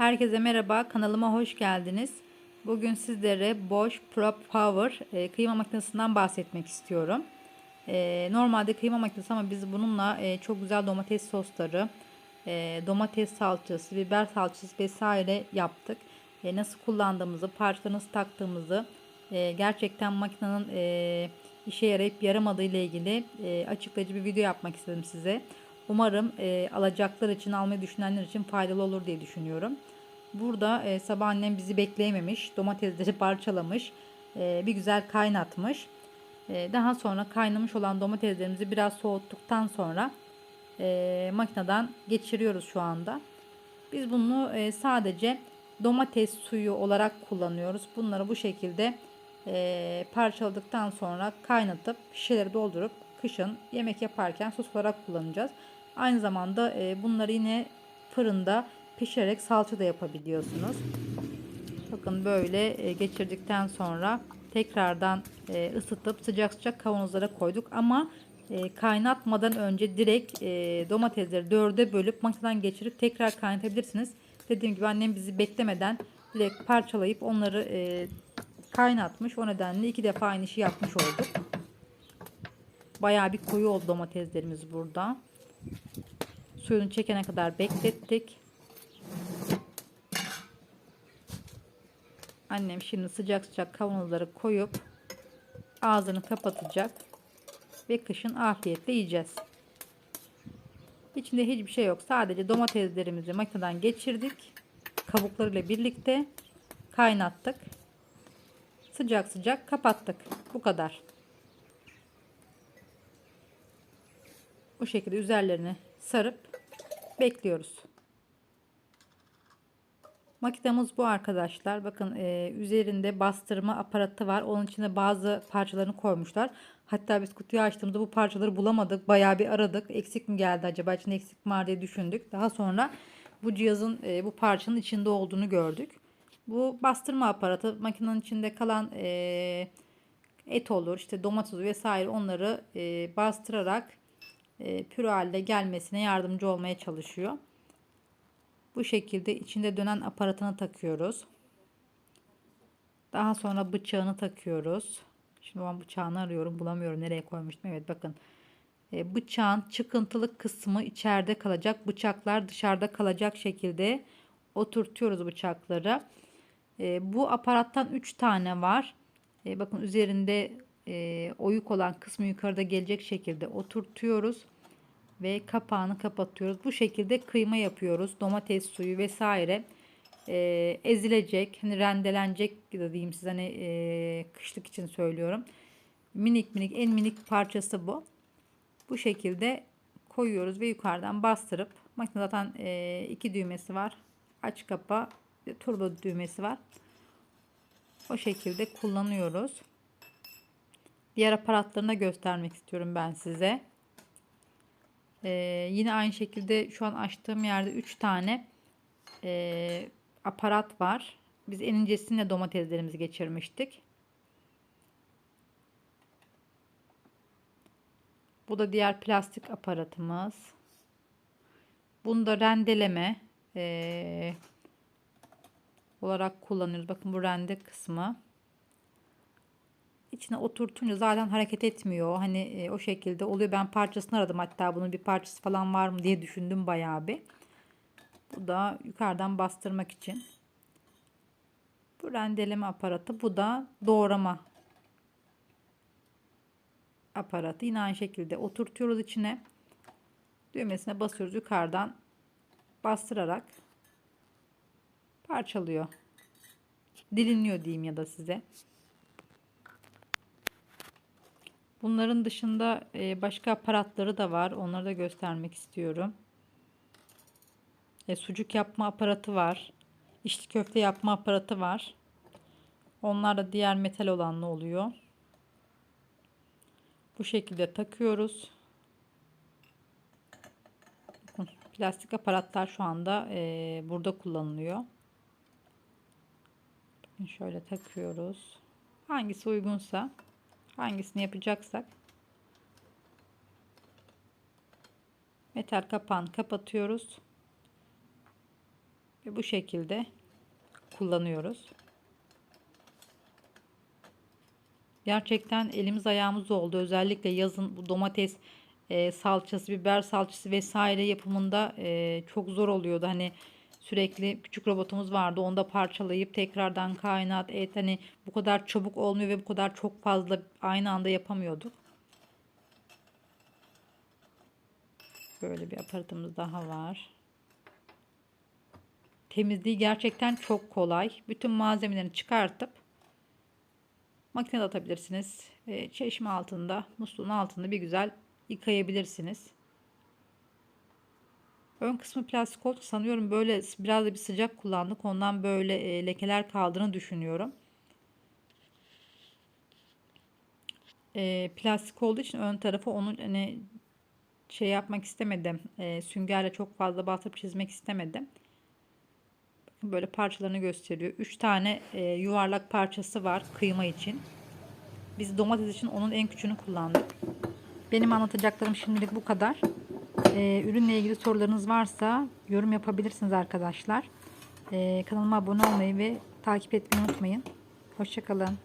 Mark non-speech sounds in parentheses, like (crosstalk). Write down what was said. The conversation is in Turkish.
Herkese merhaba, kanalıma hoş geldiniz. Bugün sizlere Bosch Pro Power e, kıyma makinesinden bahsetmek istiyorum. E, normalde kıyma makinesi ama biz bununla e, çok güzel domates sosları, e, domates salçası, biber salçası vesaire yaptık. E, nasıl kullandığımızı, parçaları nasıl taktığımızı, e, gerçekten makinenin e, işe yarayıp yaramadığı ile ilgili e, açıklayıcı bir video yapmak istedim size. Umarım e, alacaklar için, almayı düşünenler için faydalı olur diye düşünüyorum. Burada e, sabah annem bizi bekleyememiş. Domatesleri (laughs) parçalamış. E, bir güzel kaynatmış. E, daha sonra kaynamış olan domateslerimizi biraz soğuttuktan sonra e, makineden geçiriyoruz şu anda. Biz bunu e, sadece domates suyu olarak kullanıyoruz. Bunları bu şekilde e, parçaladıktan sonra kaynatıp şişeleri doldurup kışın yemek yaparken sos olarak kullanacağız. Aynı zamanda e, bunları yine fırında pişirerek salça da yapabiliyorsunuz. Bakın böyle e, geçirdikten sonra tekrardan e, ısıtıp sıcak sıcak kavanozlara koyduk ama e, kaynatmadan önce direkt domatesleri dörde bölüp makineden geçirip tekrar kaynatabilirsiniz. Dediğim gibi annem bizi beklemeden direkt parçalayıp onları kaynatmış. O nedenle iki defa aynı işi yapmış olduk. Bayağı bir koyu oldu domateslerimiz burada. Suyunu çekene kadar beklettik. Annem şimdi sıcak sıcak kavanozları koyup ağzını kapatacak ve kışın afiyetle yiyeceğiz. İçinde hiçbir şey yok. Sadece domateslerimizi makineden geçirdik. Kabuklarıyla birlikte kaynattık. Sıcak sıcak kapattık. Bu kadar. Bu şekilde üzerlerini sarıp bekliyoruz. Makinamız bu arkadaşlar. Bakın e, üzerinde bastırma aparatı var. Onun içine bazı parçalarını koymuşlar. Hatta biz kutuyu açtığımızda bu parçaları bulamadık. Bayağı bir aradık. Eksik mi geldi acaba? İçinde eksik mi var diye düşündük. Daha sonra bu cihazın e, bu parçanın içinde olduğunu gördük. Bu bastırma aparatı makinenin içinde kalan e, et olur, işte domates vesaire onları e, bastırarak e, püre halde gelmesine yardımcı olmaya çalışıyor. Bu şekilde içinde dönen aparatını takıyoruz. Daha sonra bıçağını takıyoruz. Şimdi ben bıçağını arıyorum. Bulamıyorum. Nereye koymuştum? Evet bakın. E, bıçağın çıkıntılı kısmı içeride kalacak. Bıçaklar dışarıda kalacak şekilde oturtuyoruz bıçakları. E, bu aparattan 3 tane var. E, bakın üzerinde oyuk olan kısmı yukarıda gelecek şekilde oturtuyoruz ve kapağını kapatıyoruz. Bu şekilde kıyma yapıyoruz. Domates suyu vesaire e, ezilecek, hani rendelenecek da diyeyim size hani e, kışlık için söylüyorum. Minik minik en minik parçası bu. Bu şekilde koyuyoruz ve yukarıdan bastırıp makine zaten e, iki düğmesi var. Aç kapa turbo düğmesi var. O şekilde kullanıyoruz. Diğer aparatlarını göstermek istiyorum ben size. Ee, yine aynı şekilde şu an açtığım yerde 3 tane e, aparat var. Biz en incesine domateslerimizi geçirmiştik. Bu da diğer plastik aparatımız. Bunu da rendeleme e, olarak kullanıyoruz. Bakın bu rende kısmı içine oturtunca zaten hareket etmiyor. Hani e, o şekilde oluyor. Ben parçasını aradım hatta bunun bir parçası falan var mı diye düşündüm bayağı bir. Bu da yukarıdan bastırmak için. Bu rendeleme aparatı. Bu da doğrama aparatı. Yine aynı şekilde oturtuyoruz içine. Düğmesine basıyoruz yukarıdan bastırarak parçalıyor. Dilinliyor diyeyim ya da size. Bunların dışında e, başka aparatları da var. Onları da göstermek istiyorum. E, sucuk yapma aparatı var. İçli köfte yapma aparatı var. Onlar da diğer metal olanlı oluyor. Bu şekilde takıyoruz. Plastik aparatlar şu anda e, burada kullanılıyor. Şöyle takıyoruz. Hangisi uygunsa hangisini yapacaksak metal kapağını kapatıyoruz. Ve bu şekilde kullanıyoruz. Gerçekten elimiz ayağımız oldu. Özellikle yazın bu domates e, salçası, biber salçası vesaire yapımında e, çok zor oluyordu. Hani sürekli küçük robotumuz vardı. Onu da parçalayıp tekrardan kaynat, et hani bu kadar çabuk olmuyor ve bu kadar çok fazla aynı anda yapamıyorduk. Böyle bir aparatımız daha var. Temizliği gerçekten çok kolay. Bütün malzemelerini çıkartıp makinede atabilirsiniz. E, çeşme altında, musluğun altında bir güzel yıkayabilirsiniz. Ön kısmı plastik oldu. Sanıyorum böyle biraz da bir sıcak kullandık. Ondan böyle e, lekeler kaldığını düşünüyorum. E, plastik olduğu için ön tarafı onun hani şey yapmak istemedim. E, süngerle çok fazla bastırıp çizmek istemedim. Bakın böyle parçalarını gösteriyor. 3 tane e, yuvarlak parçası var kıyma için. Biz domates için onun en küçüğünü kullandık. Benim anlatacaklarım şimdilik bu kadar. Ee, ürünle ilgili sorularınız varsa yorum yapabilirsiniz arkadaşlar. Ee, kanalıma abone olmayı ve takip etmeyi unutmayın. Hoşçakalın.